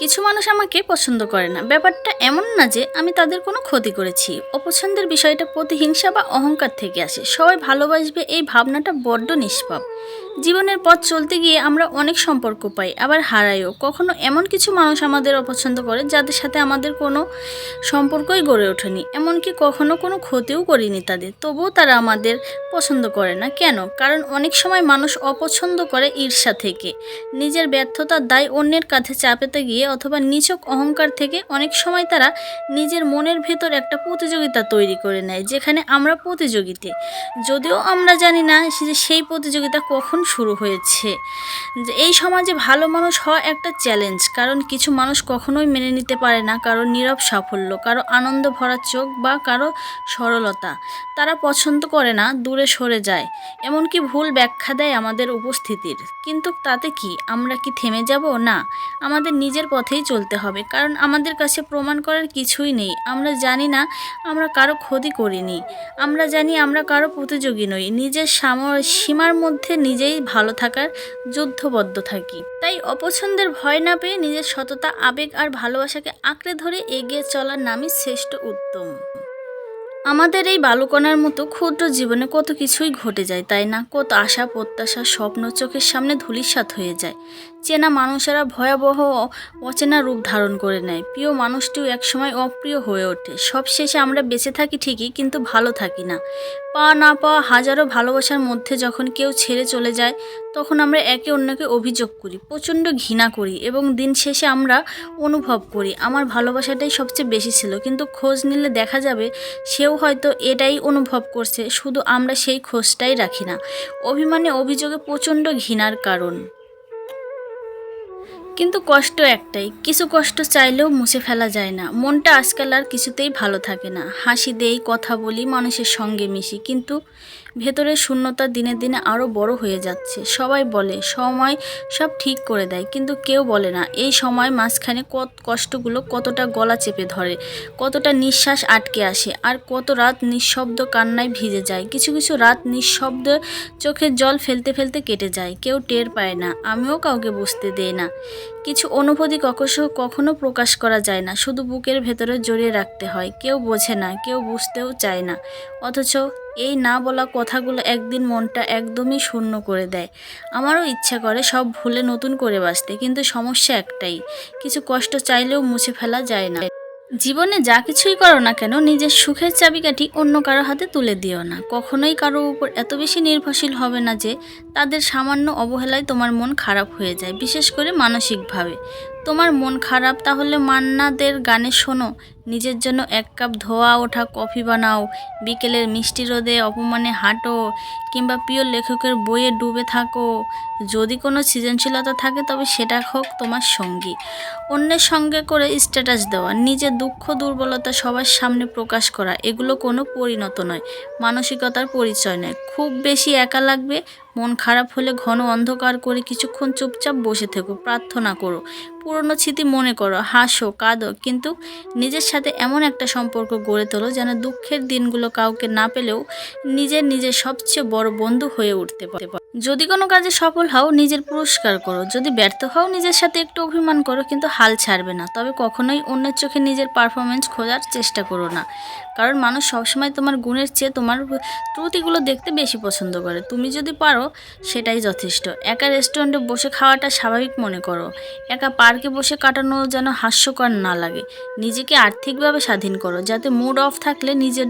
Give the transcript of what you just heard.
কিছু মানুষ আমাকে পছন্দ করে না। ব্যাপারটা এমন না যে আমি তাদের কোনো ক্ষতি করেছি। অপছন্দের বিষয়টা প্রতিহিংসা বা অহংকার থেকে আসে। সবাই ভালোবাসবে এই ভাবনাটা বড্ড নিষ্পাপ। জীবনের পথ চলতে গিয়ে আমরা অনেক সম্পর্ক পাই, আবার হারাইও। কখনো এমন কিছু মানুষ আমাদের অপছন্দ করে যাদের সাথে আমাদের কোনো সম্পর্কই গড়ে ওঠেনি, এমনকি কখনো কোনো ক্ষতিও করিনি তাদের। তবুও তারা আমাদের পছন্দ করে না। কেন? কারণ অনেক সময় মানুষ অপছন্দ করে ঈর্ষা থেকে। নিজের ব্যর্থতার দায় অন্যের কাছে চাপেতে গিয়ে অথবা নিচক অহংকার থেকে অনেক সময় তারা নিজের মনের ভেতর একটা প্রতিযোগিতা তৈরি করে নেয়, যেখানে আমরা প্রতিযোগিতে যদিও আমরা জানি না যে সেই প্রতিযোগিতা কখন শুরু হয়েছে। এই সমাজে ভালো মানুষ হওয়া একটা চ্যালেঞ্জ কারণ কিছু মানুষ কখনোই মেনে নিতে পারে না কারও নীরব সাফল্য, কারও আনন্দ ভরা চোখ বা কারও সরলতা। তারা পছন্দ করে না, দূরে সরে যায়, এমনকি ভুল ব্যাখ্যা দেয় আমাদের উপস্থিতির। কিন্তু তাতে কি, আমরা কি থেমে যাব? না, আমাদের নিজের পথেই চলতে হবে, কারণ আমাদের কাছে প্রমাণ করার কিছুই নেই। আমরা জানি না, আমরা কারও ক্ষতি করিনি। আমরা জানি আমরা কারও প্রতিযোগী নই। নিজের সাম- সীমার মধ্যে নিজেই ভালো থাকার যুদ্ধবদ্ধ থাকি। তাই অপছন্দের ভয় না পেয়ে নিজের সততা, আবেগ আর ভালোবাসাকে আঁকড়ে ধরে এগিয়ে চলার নামই শ্রেষ্ঠ উত্তম আমাদের এই বালুকণার মতো ক্ষুদ্র জীবনে কত কিছুই ঘটে যায়, তাই না? কত আশা, প্রত্যাশা, স্বপ্ন চোখের সামনে ধূলিসাৎ হয়ে যায়। চেনা মানুষেরা ভয়াবহ অচেনা রূপ ধারণ করে নেয়। প্রিয় মানুষটিও একসময় অপ্রিয় হয়ে ওঠে। সব শেষে আমরা বেঁচে থাকি ঠিকই, কিন্তু ভালো থাকি না। পাওয়া না পাওয়া হাজারো ভালোবাসার মধ্যে যখন কেউ ছেড়ে চলে যায়, তখন আমরা একে অন্যকে অভিযোগ করি, প্রচণ্ড ঘৃণা করি এবং দিন শেষে আমরা অনুভব করি, আমার ভালোবাসাটাই সবচেয়ে বেশি ছিল। কিন্তু খোঁজ নিলে দেখা যাবে সেও হয়তো এটাই অনুভব করছে, শুধু আমরা সেই খোঁজটাই রাখি না। অভিমানে অভিযোগে প্রচণ্ড ঘৃণার কারণ। কিন্তু কষ্ট একটাই। কিছু কষ্ট চাইলেও মুছে ফেলা যায় না। মনটা আজকাল আর কিছুতেই ভালো থাকে না। হাসি দেই, কথা বলি, মানুষের সঙ্গে মিশি। কিন্তু ভেতরের শূন্যতা দিনে দিনে আরও বড় হয়ে যাচ্ছে। সবাই বলে, সময় সব ঠিক করে দেয়, কিন্তু কেউ বলে না। এই সময় মাঝখানে কত কষ্টগুলো কতটা গলা চেপে ধরে, কতটা নিঃশ্বাস আটকে আসে, আর কত রাত নিঃশব্দ কান্নায় ভিজে যায়। কিছু কিছু রাত নিঃশব্দ চোখের জল ফেলতে ফেলতে কেটে যায়, কেউ টের পায় না, আমিও কাউকে বুঝতে দেই না। কিছু অনুভূতি কখনো কখনো প্রকাশ করা যায় না, শুধু বুকের ভেতরে জড়িয়ে রাখতে হয়। কেউ বোঝে না, কেউ বুঝতেও চায় না, অথচ এই না বলা কথাগুলো একদিন মনটা একদমই শূন্য করে দেয়। আমারও ইচ্ছা করে সব ভুলে নতুন করে বাঁচতে, কিন্তু সমস্যা একটাই, কিছু কষ্ট চাইলেও মুছে ফেলা যায় না। জীবনে যা কিছুই করো না কেন, নিজের সুখের চাবিকাঠি অন্য কারও হাতে তুলে দিও না। কখনোই কারও উপর এত বেশি নির্ভরশীল হবে না যে, তাদের সামান্য অবহেলায় তোমার মন খারাপ হয়ে যায়, বিশেষ করে মানসিকভাবে। তোমার মন খারাপ তাহলে মান্নাদের গানে শোনো নিজের জন্য এক কাপ ধোয়া ওঠা কফি বানাও, বিকেলের মিষ্টি রোদে অপমানে হাঁটো, কিংবা প্রিয় লেখকের বইয়ে ডুবে থাকো। যদি কোনো সৃজনশীলতা থাকে, তবে সেটা হোক তোমার সঙ্গী। অন্যের সঙ্গে করে স্ট্যাটাস দেওয়া, নিজের দুঃখ, দুর্বলতা সবার সামনে প্রকাশ করা, এগুলো কোনো পরিণত নয়, মানসিকতার পরিচয় নয়। খুব বেশি একা লাগবে, মন খারাপ হলে ঘন অন্ধকার করে কিছুক্ষণ চুপচাপ বসে থেকো, প্রার্থনা করো। পুরনো স্মৃতি মনে করো, হাসো, কাঁদো, কিন্তু নিজের সাথে এমন একটা সম্পর্ক গড়ে তোলো যেন দুঃখের দিনগুলো কাউকে না পেলেও নিজের নিজের সবচেয়ে বড় বন্ধু হয়ে উঠতে পারে। যদি কোনো কাজে সফল হও, নিজের পুরস্কার করো। যদি ব্যর্থ হও, নিজের সাথে একটু অভিমান করো, কিন্তু হাল ছাড়বে না। তবে কখনোই অন্যের চোখে নিজের পারফরমেন্স খোঁজার চেষ্টা করো না। কারণ মানুষ সবসময় তোমার গুণের চেয়ে তোমার ত্রুটিগুলো দেখতে বেশি পছন্দ করে। তুমি যদি পারো, সেটাই যথেষ্ট। একা রেস্টুরেন্টে বসে খাওয়াটা স্বাভাবিক মনে করো। একা পার্কে বসে কাটানো যেন হাস্যকর না লাগে। নিজেকে আর্থিকভাবে স্বাধীন করো যাতে মুড অফ থাকলে নিজের